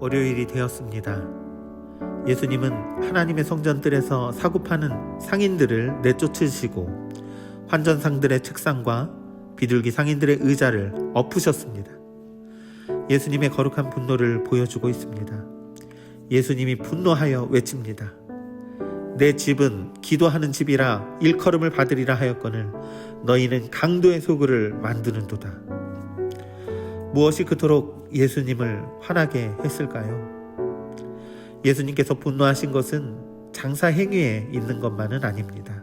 월요일이 되었습니다. 예수님은 하나님의 성전들에서 사고 파는 상인들을 내쫓으시고 환전상들의 책상과 비둘기 상인들의 의자를 엎으셨습니다. 예수님의 거룩한 분노를 보여주고 있습니다. 예수님이 분노하여 외칩니다. 내 집은 기도하는 집이라 일컬음을 받으리라 하였거늘 너희는 강도의 소굴을 만드는도다. 무엇이 그토록 예수님을 화나게 했을까요? 예수님께서 분노하신 것은 장사 행위에 있는 것만은 아닙니다.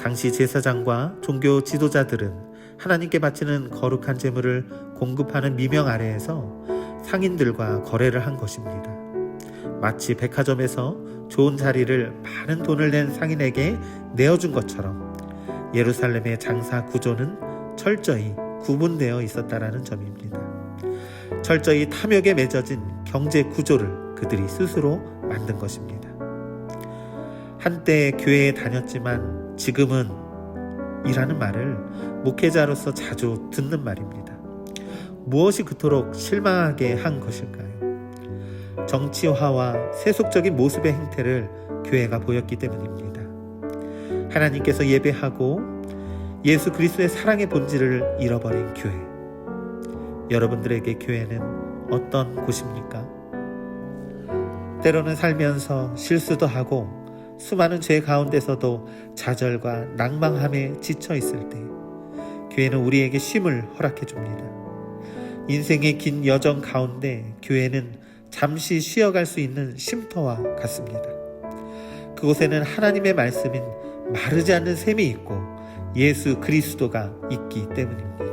당시 제사장과 종교 지도자들은 하나님께 바치는 거룩한 제물을 공급하는 미명 아래에서 상인들과 거래를 한 것입니다. 마치 백화점에서 좋은 자리를 많은 돈을 낸 상인에게 내어준 것처럼 예루살렘의 장사 구조는 철저히 구분되어 있었다라는 점입니다. 철저히 탐욕에 맺어진 경제 구조를 그들이 스스로 만든 것입니다. 한때 교회에 다녔지만 지금은 이라는 말을 목회자로서 자주 듣는 말입니다. 무엇이 그토록 실망하게 한 것일까요? 정치화와 세속적인 모습의 행태를 교회가 보였기 때문입니다. 하나님께서 예배하고 예수 그리스도의 사랑의 본질을 잃어버린 교회. 여러분들에게 교회는 어떤 곳입니까? 때로는 살면서 실수도 하고 수많은 죄 가운데서도 좌절과 낭망함에 지쳐 있을 때 교회는 우리에게 쉼을 허락해 줍니다. 인생의 긴 여정 가운데 교회는 잠시 쉬어갈 수 있는 쉼터와 같습니다. 그곳에는 하나님의 말씀인 마르지 않는 샘이 있고 예수 그리스도가 있기 때문입니다.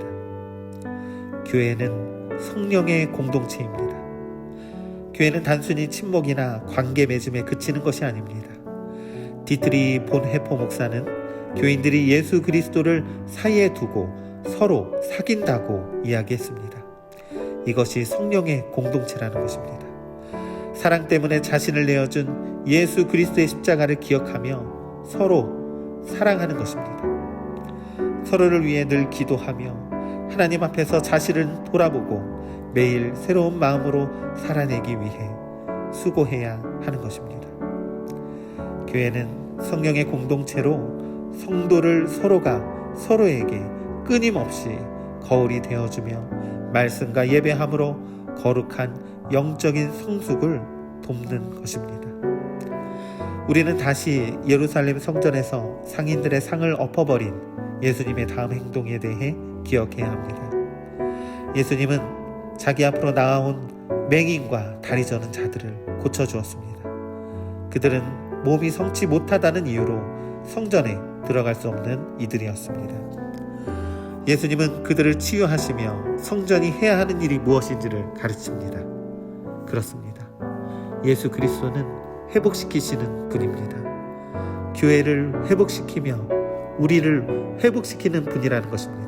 교회는 성령의 공동체입니다. 교회는 단순히 친목이나 관계 맺음에 그치는 것이 아닙니다. 디트리 본 해포 목사는 교인들이 예수 그리스도를 사이에 두고 서로 사귄다고 이야기했습니다. 이것이 성령의 공동체라는 것입니다. 사랑 때문에 자신을 내어준 예수 그리스도의 십자가를 기억하며 서로 사랑하는 것입니다. 서로를 위해 늘 기도하며 하나님 앞에서 자신을 돌아보고 매일 새로운 마음으로 살아내기 위해 수고해야 하는 것입니다. 교회는 성령의 공동체로 성도를 서로가 서로에게 끊임없이 거울이 되어주며 말씀과 예배함으로 거룩한 영적인 성숙을 돕는 것입니다. 우리는 다시 예루살렘 성전에서 상인들의 상을 엎어버린 예수님의 다음 행동에 대해 기억해야 합니다. 예수님은 자기 앞으로 나아온 맹인과 다리 저는 자들을 고쳐주었습니다. 그들은 몸이 성치 못하다는 이유로 성전에 들어갈 수 없는 이들이었습니다. 예수님은 그들을 치유하시며 성전이 해야 하는 일이 무엇인지를 가르칩니다. 그렇습니다. 예수 그리스도는 회복시키시는 분입니다. 교회를 회복시키며 우리를 회복시키는 분이라는 것입니다.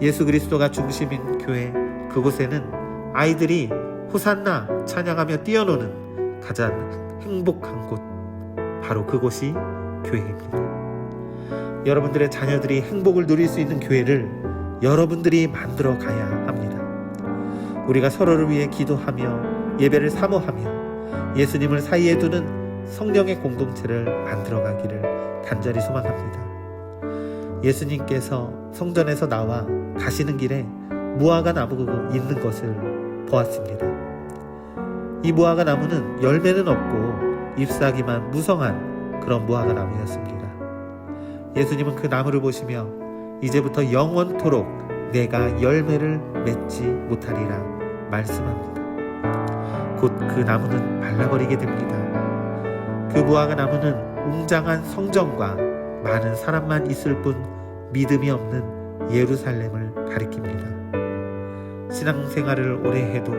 예수 그리스도가 중심인 교회 그곳에는 아이들이 호산나 찬양하며 뛰어노는 가장 행복한 곳 바로 그곳이 교회입니다. 여러분들의 자녀들이 행복을 누릴 수 있는 교회를 여러분들이 만들어 가야 합니다. 우리가 서로를 위해 기도하며 예배를 사모하며 예수님을 사이에 두는 성령의 공동체를 만들어 가기를 간절히 소망합니다. 예수님께서 성전에서 나와 가시는 길에 무화과 나무가 있는 것을 보았습니다. 이 무화과 나무는 열매는 없고 잎사귀만 무성한 그런 무화과 나무였습니다. 예수님은 그 나무를 보시며 이제부터 영원토록 내가 열매를 맺지 못하리라 말씀합니다. 곧 그 나무는 말라버리게 됩니다. 그 무화과 나무는 웅장한 성전과 많은 사람만 있을 뿐 믿음이 없는 예루살렘을 가리킵니다. 신앙생활을 오래 해도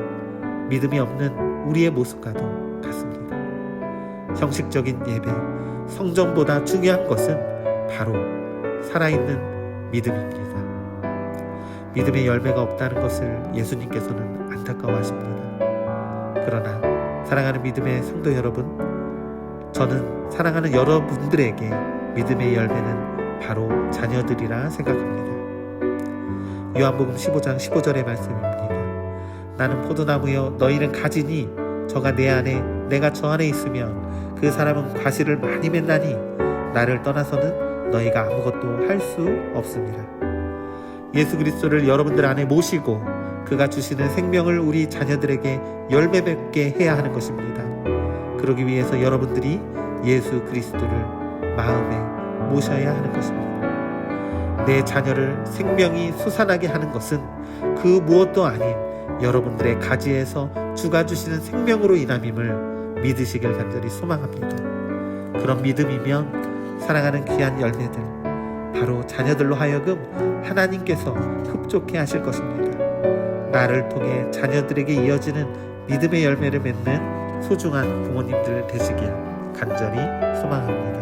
믿음이 없는 우리의 모습과도 같습니다. 형식적인 예배, 성전보다 중요한 것은 바로 살아있는 믿음입니다. 믿음의 열매가 없다는 것을 예수님께서는 안타까워하십니다. 그러나 사랑하는 믿음의 성도 여러분, 저는 사랑하는 여러분들에게 믿음의 열매는 바로 자녀들이라 생각합니다. 요한복음 15장 15절의 말씀입니다. 나는 포도나무여 너희는 가지니 저가 내 안에 내가 저 안에 있으면 그 사람은 과실을 많이 맺나니 나를 떠나서는 너희가 아무것도 할 수 없습니다. 예수 그리스도를 여러분들 안에 모시고 그가 주시는 생명을 우리 자녀들에게 열매 맺게 해야 하는 것입니다. 그러기 위해서 여러분들이 예수 그리스도를 마음에 모셔야 하는 것입니다. 내 자녀를 생명이 솟아나게 하는 것은 그 무엇도 아닌 여러분들의 가지에서 주가 주시는 생명으로 인함임을 믿으시길 간절히 소망합니다. 그런 믿음이면 사랑하는 귀한 열매들, 바로 자녀들로 하여금 하나님께서 흡족해 하실 것입니다. 나를 통해 자녀들에게 이어지는 믿음의 열매를 맺는 소중한 부모님들 되시길 간절히 소망합니다.